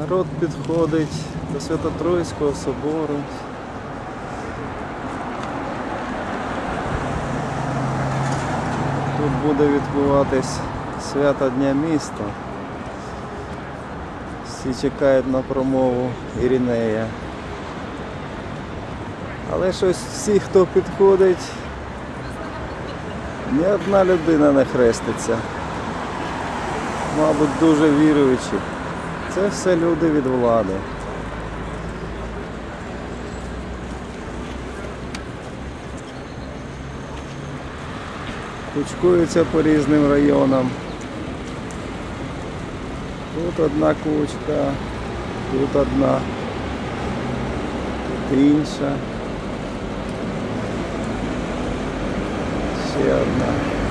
Народ підходить до Свято-Троїцького собору. Тут буде відбуватись свято Дня міста. Всі чекають на промову Іринея. Але щось всі, хто підходить, ні одна людина не хреститься. Мабуть, дуже віруючі. Це все люди від влади. Кучкуються по різним районам. Тут одна кучка, тут одна, тут інша. Ще одна.